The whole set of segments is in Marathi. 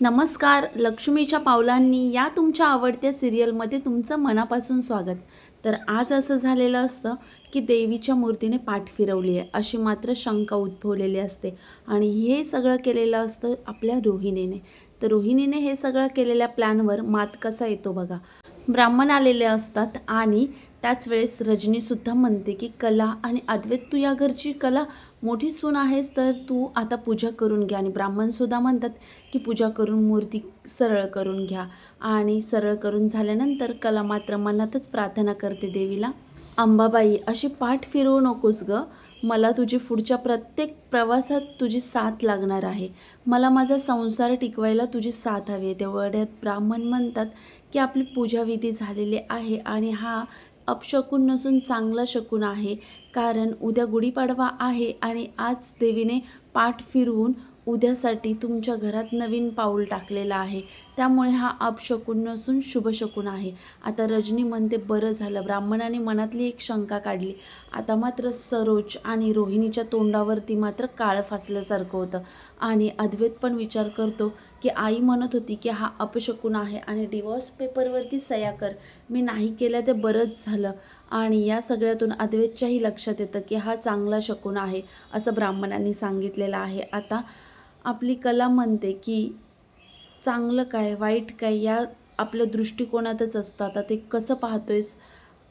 नमस्कार लक्ष्मीच्या पावलांनी या तुमच्या आवडत्या सिरियलमध्ये तुमचं मनापासून स्वागत. तर आज असं झालेलं असतं की देवीच्या मूर्तीने पाठ फिरवली आहे अशी मात्र शंका उद्भवलेली असते. आणि हे सगळं केलेलं असतं आपल्या रोहिणीने. तर रोहिणीने हे सगळं केलेल्या प्लॅनवर मात कसा येतो बघा. ब्राह्मण आलेले असतात आणि त्याच वेळेस रजनीसुद्धा म्हणते की कला आणि अद्वैत तू या घरची कला मोठी सून आहेस तर तू आता पूजा करून घ्या आणि ब्राह्मणसुद्धा म्हणतात की पूजा करून मूर्ती सरळ करून घ्या. आणि सरळ करून झाल्यानंतर कला मात्र मनातच प्रार्थना करते देवीला. अंबाबाई अशी पाठ फिरवू नकोस ग. मला तुझी पुढच्या प्रत्येक प्रवासात तुझी साथ लागणार आहे. मला माझा संसार टिकवायला तुझी साथ हवी आहे. तेवढ्यात ब्राह्मण म्हणतात की आपली पूजाविधी झालेली आहे आणि हा अपशकून नसून चांगला शकून आहे. कारण उद्या गुढीपाडवा आहे आणि आज देवीने पाठ फिरवून उद्यासाठी तुमच्या घरात नवीन पाऊल टाकलेलं आहे. त्यामुळे हा अपशकून नसून शुभशकून आहे. आता रजनी म्हणते बरं झालं. ब्राह्मणाने मनातली एक शंका काढली. आता मात्र सरोज आणि रोहिणीच्या तोंडावरती मात्र काळं फासल्यासारखं होतं. आणि अद्वैत पण विचार करतो की आई म्हणत होती की हा अपशकून आहे आणि डिवॉर्स पेपरवरती सया कर. मी नाही केलं ते बरंच झालं. आणि या सगळ्यातून अद्वैतच्याही लक्षात येतं की हा चांगला शकून आहे असं ब्राह्मणांनी सांगितलेलं आहे. आता आपली कला म्हणते की चांगलं काय वाईट काय या आपल्या दृष्टिकोनातच असतं. आता ते कसं पाहतोयस?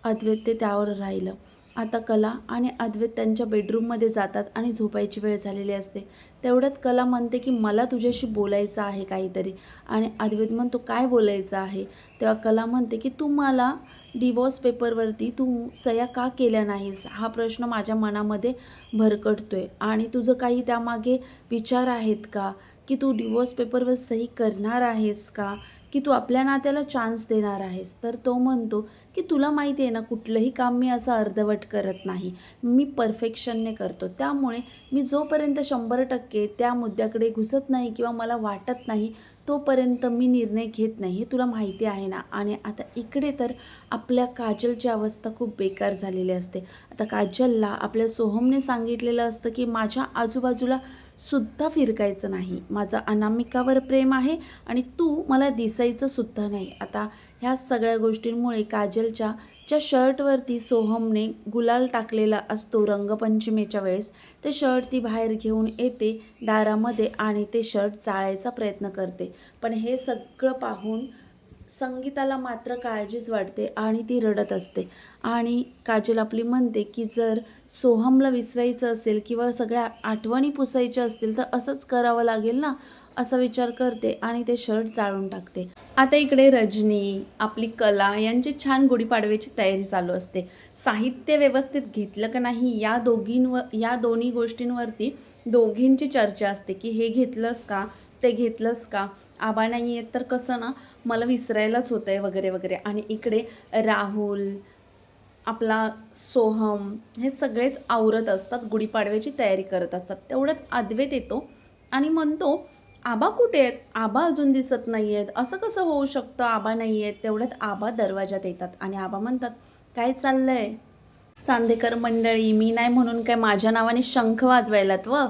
अद्वैत ते त्यावर राहिलं. आता कला आणि अद्वैत त्यांच्या बेडरूममध्ये जातात आणि झोपायची वेळ झालेली असते. तेवढ्यात कला म्हणते की मला तुझ्याशी बोलायचं आहे काहीतरी. आणि अद्वैत म्हणतो काय बोलायचं आहे? तेव्हा कला म्हणते की तू मला डिवॉर्स पेपरवरती तू सह्या का केल्या नाहीस? हा प्रश्न माझ्या मनामध्ये भरकटतो आहे आणि तुझं काही त्यामागे विचार आहेत का? की तू डिवोर्स पेपरवर सही करणार आहेस का? की तू आपल्या नात्याला चान्स देणार आहेस? तर तो म्हणतो की तुला माहिती आहे ना कुठलंही काम मी असं अर्धवट करत नाही. मी परफेक्शनने करतो. त्यामुळे मी जोपर्यंत शंभर टक्के त्या मुद्द्याकडे घुसत नाही किंवा मला वाटत नाही तोपर्यंत मी निर्णय घेत नाही हे तुला माहिती आहे ना? आणि आता इकडे तर आपल्या काजलची अवस्था खूप बेकार झालेली असते. आता काजलला आपल्या सोहमने सांगितलेलं असतं की माझ्या आजूबाजूला सुद्धा फिरकायचं नाही. माझं अनामिकावर प्रेम आहे आणि तू मला दिसायचं सुद्धा नाही. आता ह्या सगळ्या गोष्टींमुळे काजलच्या ज्या शर्टवरती सोहमने गुलाल टाकलेला असतो रंगपंचमीच्या वेळेस. ते शर्ट ती बाहेर घेऊन येते दारामध्ये आणि ते शर्ट चाळायचा प्रयत्न करते. पण हे सगळं पाहून संगीताला मात्र काळजीच वाटते आणि ती रडत असते. आणि काजल आपली म्हणते की जर सोहमला विसरायचं असेल किंवा सगळ्या आठवणी पुसायच्या असतील तर असंच करावं लागेल ना? असा विचार करते आणि ते शर्ट चाळून टाकते. आता इकडे रजनी आपली कला यांची छान गुढीपाडव्याची तयारी चालू असते. साहित्य व्यवस्थित घेतलं का नाही या दोघींवर या दोन्ही गोष्टींवरती दोघींची चर्चा असते की हे घेतलंस का ते घेतलंस का? आबा नाही आहेत तर कसं ना? मला विसरायलाच होतं आहे वगैरे वगैरे. आणि इकडे राहुल आपला सोहम हे सगळेच आवरत असतात गुढीपाडव्याची तयारी करत असतात. तेवढ्यात अद्वैत येतो आणि म्हणतो आबा कुठे आहेत? आबा अजून दिसत नाही आहेत असं कसं होऊ शकतं? आबा नाही आहेत तेवढ्यात आबा दरवाजात येतात आणि आबा म्हणतात काय चाललं आहे चांदेकर मंडळी मी नाही म्हणून काय माझ्या नावाने शंख वाजवायलात व?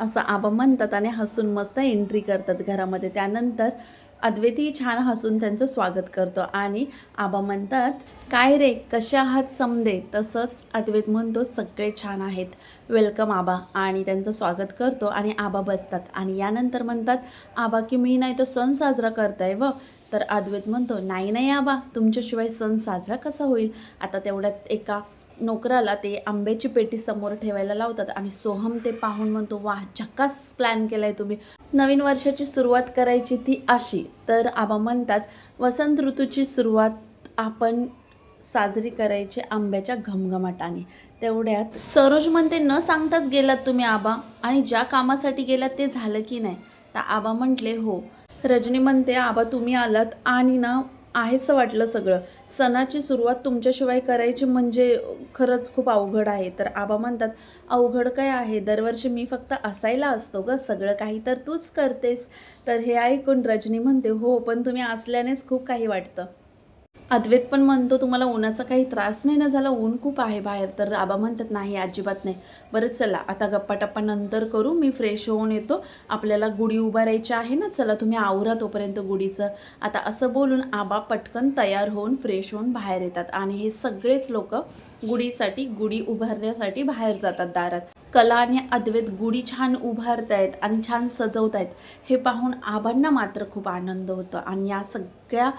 असं आबा म्हणतात आणि हसून मस्त एंट्री करतात घरामध्ये. त्यानंतर अद्वैतही छान हसून त्यांचं स्वागत करतो आणि आबा म्हणतात काय रे कसे आहात समदे? तसंच अद्वैत म्हणतो सगळे छान आहेत. वेलकम आबा. आणि त्यांचं स्वागत करतो आणि आबा बसतात. आणि यानंतर म्हणतात आबा की मी नाही तर सण साजरा करताय व. तर अद्वैत म्हणतो नाही नाही आबा तुमच्याशिवाय सण साजरा कसा होईल? आता तेवढ्यात एका नोकराला ते आंब्याची पेटी समोर ठेवायला लावतात आणि सोहम ते पाहून म्हणतो वा झक्कास प्लॅन केला आहे तुम्ही. नवीन वर्षाची सुरुवात करायची ती अशी. तर आबा म्हणतात वसंत ऋतूची सुरुवात आपण साजरी करायची आंब्याच्या घमघमाटाने. तेवढ्यात सरोज म्हणते न सांगताच गेलात तुम्ही आबा आणि ज्या कामासाठी गेलात ते झालं की नाही? तर आबा म्हटले हो. रजनी म्हणते आबा तुम्ही आलात आणि ना आहेसं वाटलं सगळं. सणाची सुरुवात तुमच्याशिवाय करायची म्हणजे खरंच खूप अवघड आहे. तर आबा म्हणतात अवघड काय आहे? दरवर्षी मी फक्त असायला असतो ग. सगळं काही तर तूच करतेस. तर हे ऐकून रजनी म्हणते हो पण तुम्ही असल्यानेच खूप काही वाटतं. अद्वैत पण म्हणतो तुम्हाला उन्हाचा काही त्रास नाही ना झाला? ऊन खूप आहे बाहेर. तर आबा म्हणतात नाही अजिबात नाही. बरं चला आता गप्पा टप्पा नंतर करू. मी फ्रेश होऊन येतो. आपल्याला गुढी उभारायची आहे ना? चला तुम्ही आवरा तोपर्यंत गुढीचं. आता असं बोलून आबा पटकन तयार होऊन फ्रेश होऊन बाहेर येतात. आणि हे सगळेच लोक गुढीसाठी गुढी उभारण्यासाठी बाहेर जातात दारात. कला आणि अद्वैत गुढी छान उभारतायत आणि छान सजवतायत. हे पाहून आबांना मात्र खूप आनंद होतो. आणि या सगळ्या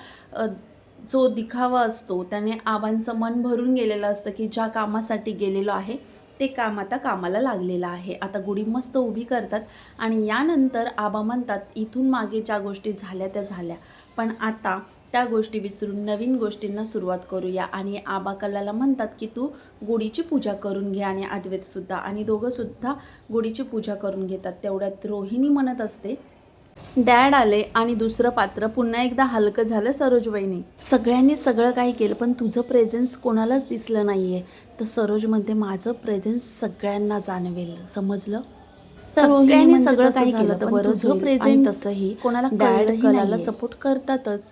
जो दिखावा असतो त्याने आबांचं मन भरून गेलेलं असतं की ज्या कामासाठी गेलेलो आहे ते काम आता कामाला लागलेलं आहे. आता गुढी मस्त उभी करतात आणि यानंतर आबा म्हणतात इथून मागे ज्या गोष्टी झाल्या त्या झाल्या. पण आता त्या गोष्टी विसरून नवीन गोष्टींना सुरुवात करूया. आणि आबा कलाला म्हणतात की तू गुढीची पूजा करून घे. आणि अद्वैतसुद्धा आणि दोघंसुद्धा गुढीची पूजा करून घेतात. तेवढ्यात रोहिणी म्हणत असते डॅड आले आणि दुसरं पात्र पुन्हा एकदा हलकं झालं सरोजबाईने सगळ्यांनी सगळं काही केलं पण तुझं प्रेझेन्स कोणालाच दिसलं नाहीये. तर सरोजमध्ये माझं प्रेझेन्स सगळ्यांना जाणवेल. समजलं? सगळ्यांनी सगळं काही केलं तर बरं तुझं प्रेझेंट तसंही कोणाला डॅड कलाला सपोर्ट करतातच.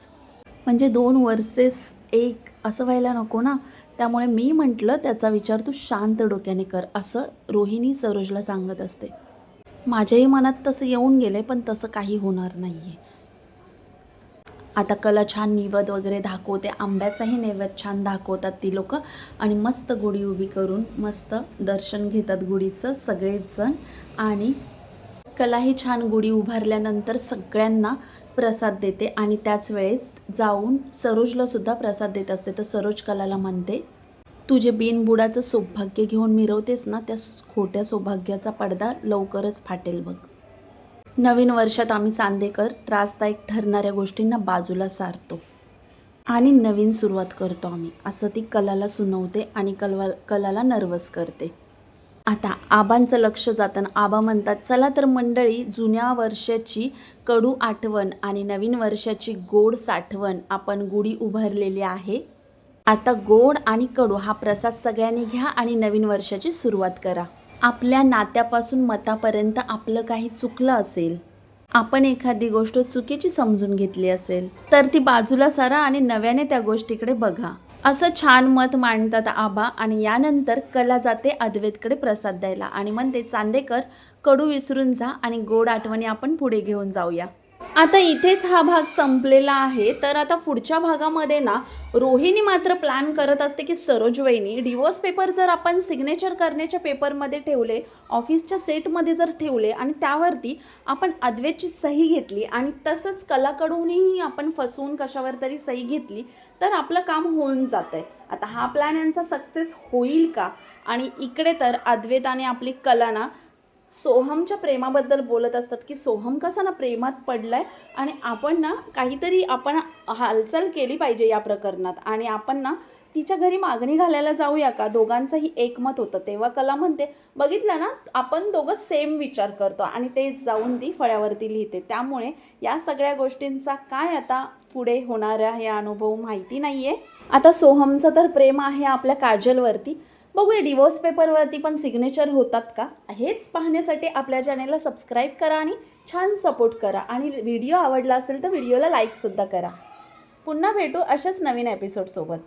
म्हणजे दोन वर्सेस एक असं व्हायला नको ना? त्यामुळे मी म्हटलं त्याचा विचार तू शांत डोक्याने कर असं रोहिणी सरोजला सांगत असते. माझ्याही मनात तसं येऊन गेले पण तसं काही होणार नाही आहे आता कला छान निवद वगैरे दाखवते आंब्याचाही नैवेद्य छान दाखवतात ती लोक. आणि मस्त गुढी उभी करून मस्त दर्शन घेतात गुढीचं सगळेच जण आणि कलाही छान गुढी उभारल्यानंतर सगळ्यांना प्रसाद देते. आणि त्याच वेळेत जाऊन सरोजलासुद्धा प्रसाद देत असते. तर सरोज कलाला म्हणते तुझे बिनबुडाचं सौभाग्य घेऊन मिरवतेस ना त्या खोट्या सौभाग्याचा पडदा लवकरच फाटेल बघ. नवीन वर्षात आम्ही चांदेकर त्रासदायक ठरणाऱ्या गोष्टींना बाजूला सारतो आणि नवीन सुरुवात करतो आम्ही. असं ती कलाला सुनवते आणि कलवा कलाला नर्वस करते. आता आबांचं लक्ष जाताना आबा म्हणतात चला तर मंडळी जुन्या वर्षाची कडू आठवण आणि नवीन वर्षाची गोड साठवण आपण गुढी उभारलेली आहे. आता गोड आणि कडू हा प्रसाद सगळ्यांनी घ्या आणि नवीन वर्षाची सुरुवात करा. आपल्या नात्यापासून मतापर्यंत आपलं काही चुकलं असेल आपण एखादी गोष्ट चुकीची समजून घेतली असेल तर ती बाजूला सारा आणि नव्याने त्या गोष्टीकडे बघा. असं छान मत मांडतात आबा आणि यानंतर कला जाते अद्वैतकडे प्रसाद द्यायला आणि म्हणते चांदेकर कडू विसरून जा आणि गोड आठवणी आपण पुढे घेऊन जाऊया. आता इथेच हा भाग संपलेला आहे. तर आता पुढच्या भागामध्ये ना रोहिणी मात्र प्लॅन करत असते की सरोज वहिनी डिवोर्स पेपर जर आपण सिग्नेचर करण्याच्या पेपरमध्ये ठेवले ऑफिसच्या सेटमध्ये जर ठेवले आणि त्यावरती आपण अद्वैतची सही घेतली आणि तसंच कलाकडूनही आपण फसवून कशावर तरी सही घेतली तर आपलं काम होऊन जातं आहे आता हा प्लॅन यांचा सक्सेस होईल का? आणि इकडे तर अद्वैत आणि आपली कला ना सोहमच्या प्रेमाबद्दल बोलत असतात की सोहम कसा ना प्रेमात पडलाय आणि आपण ना काहीतरी आपण हालचाल केली पाहिजे या प्रकरणात. आणि आपण ना तिच्या घरी मागणी घालायला जाऊया का? दोघांचंही एकमत होतं. तेव्हा कला म्हणते बघितलं ना आपण दोघं सेम विचार करतो. आणि तेच जाऊन ती फळ्यावरती लिहिते. त्यामुळे या सगळ्या गोष्टींचा काय आता पुढे होणार आहे अनुभव माहिती नाही आहे आता सोहमचं तर प्रेम आहे आपल्या काजलवरती. बघूया डिवोर्स पेपरवरती पण सिग्नेचर होतात का? हेच पाहण्यासाठी आपल्या चॅनेलला सबस्क्राईब करा आणि छान सपोर्ट करा. आणि व्हिडिओ आवडला असेल तर व्हिडिओला लाईकसुद्धा करा. पुन्हा भेटू अशाच नवीन एपिसोडसोबत